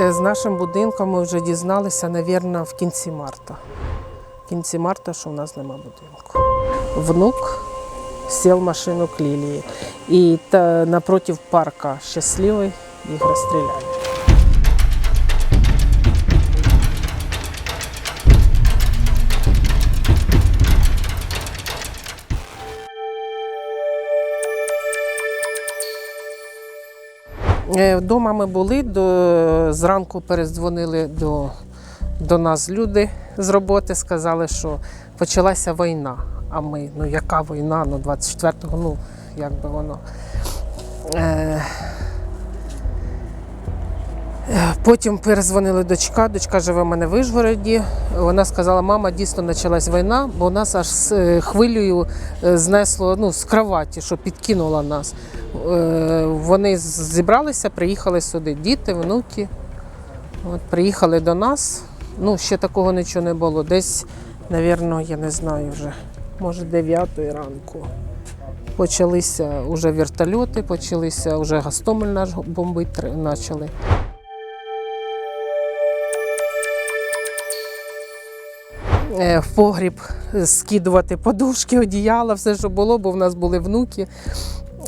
Е, З нашим будинком ми вже дізналися, мабуть, в кінці марта. В кінці марта, що в нас нема будинку. Внук сів в машину к Лілії. І та, напротив парка щасливий їх розстріляли. Вдома ми були, до, зранку передзвонили до, до нас люди з роботи, сказали, що почалася війна. А ми, ну яка війна? Ну 24-го, ну як би воно. Е, е, Потім перезвонили дочка. Дочка живе в мене в Вишгороді. Вона сказала, мама, дійсно почалась війна, бо нас аж з е, хвилею е, знесло ну, з кроваті, що підкинуло нас. Е, Вони зібралися, приїхали сюди. Діти, внуки. От, приїхали до нас. Ну, ще такого нічого не було. Десь, мабуть, я не знаю вже, може 9 ранку. Почалися вже вертольоти, почалися вже Гастомель наш бомбити почали. В погріб скидувати подушки, одіяла, все, що було, бо в нас були внуки.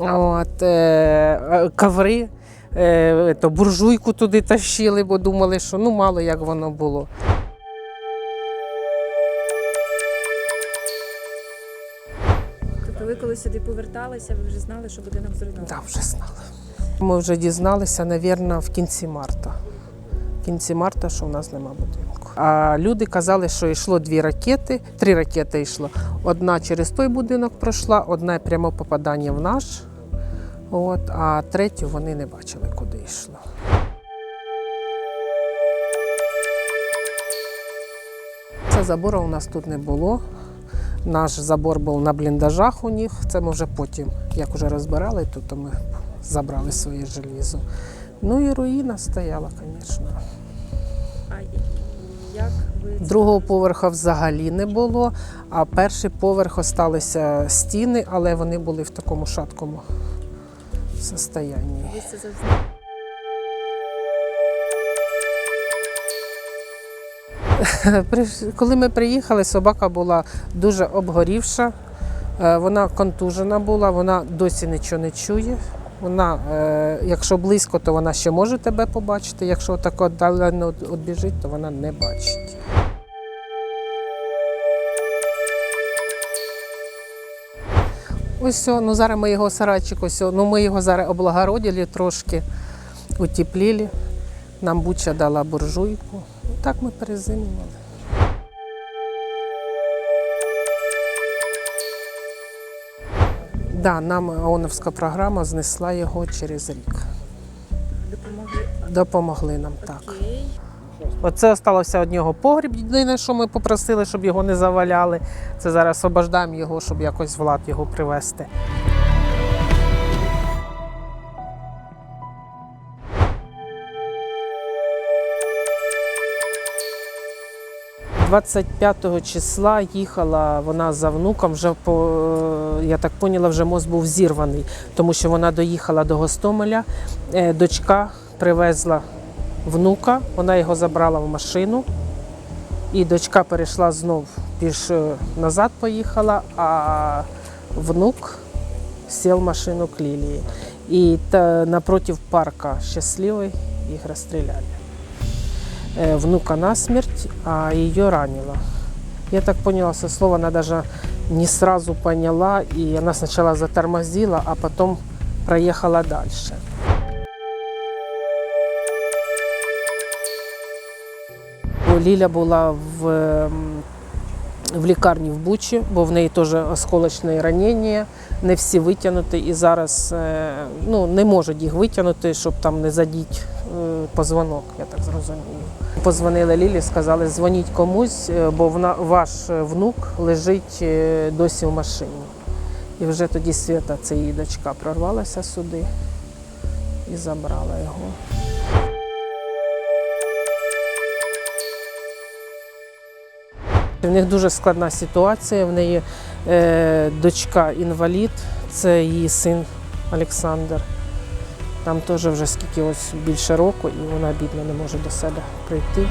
От, е, коври, е, то буржуйку туди тащили, бо думали, що ну мало як воно було. Тобто ви коли сюди поверталися, ви вже знали, що будинок зруйнований? Так, вже знали. Ми вже дізналися, мабуть, в кінці марта. Кінці марта, що в нас нема будинку. А люди казали, що йшло дві ракети, три ракети йшло. Одна через той будинок пройшла, одна прямо попадання в наш. От, а третю вони не бачили, куди йшло. Це забору у нас тут не було. Наш забор був на бліндажах у них. Це ми вже потім, як вже розбирали, тут то ми забрали своє желізо. Ну і руїна стояла, звісно. Як ви Другого поверха взагалі не було, а перший поверх осталися стіни, але вони були в такому шаткому состоянні. це завжди? Коли ми приїхали, собака була дуже обгорівша, е, вона контужена була, вона досі нічого не чує. Вона, е, якщо близько, то вона ще може тебе побачити. Якщо так віддалено відбіжить, то вона не бачить. Ось, ну зараз ми його сарайчик, ось, ну ми його зараз облагородили трошки, утеплили. Нам буча дала буржуйку. Так ми перезимували. Да, нам ООНовська програма знесла його через рік. Допомогли? Допомогли нам так. Окей. Оце залишилося від нього погріб. Єдине, що ми попросили, щоб його не заваляли. Це зараз освобождаємо його, щоб якось влад його привезти. «25 числа їхала вона за внуком. Вже по я так поняла, вже мост був зірваний, тому що вона доїхала до Гостомеля. Е, Дочка привезла внука, вона його забрала в машину, і дочка перейшла знов піш е, назад поїхала, а внук сів в машину к Лілії. І та, напротив парка щасливий їх розстріляли. Е, Внука насмерть, а ее ранило. Я так поняла со слова, она даже не сразу поняла, и она сначала затормозила, а потом проехала дальше. Ліля була в, в лікарні в Бучі, бо в неї теж осколочне ранення, не всі витягнуті, і зараз е, ну, не можуть їх витягнути, щоб там не задіть е, позвонок, я так зрозумію. Позвонили Лілі, сказали, дзвоніть комусь, е, бо вона, ваш внук лежить досі в машині. І вже тоді Свята, це її дочка, прорвалася сюди і забрала його. В них дуже складна ситуація. В неї е, дочка інвалід, це її син Олександр. Там теж вже скільки ось більше року, і вона бідна не може до себе прийти.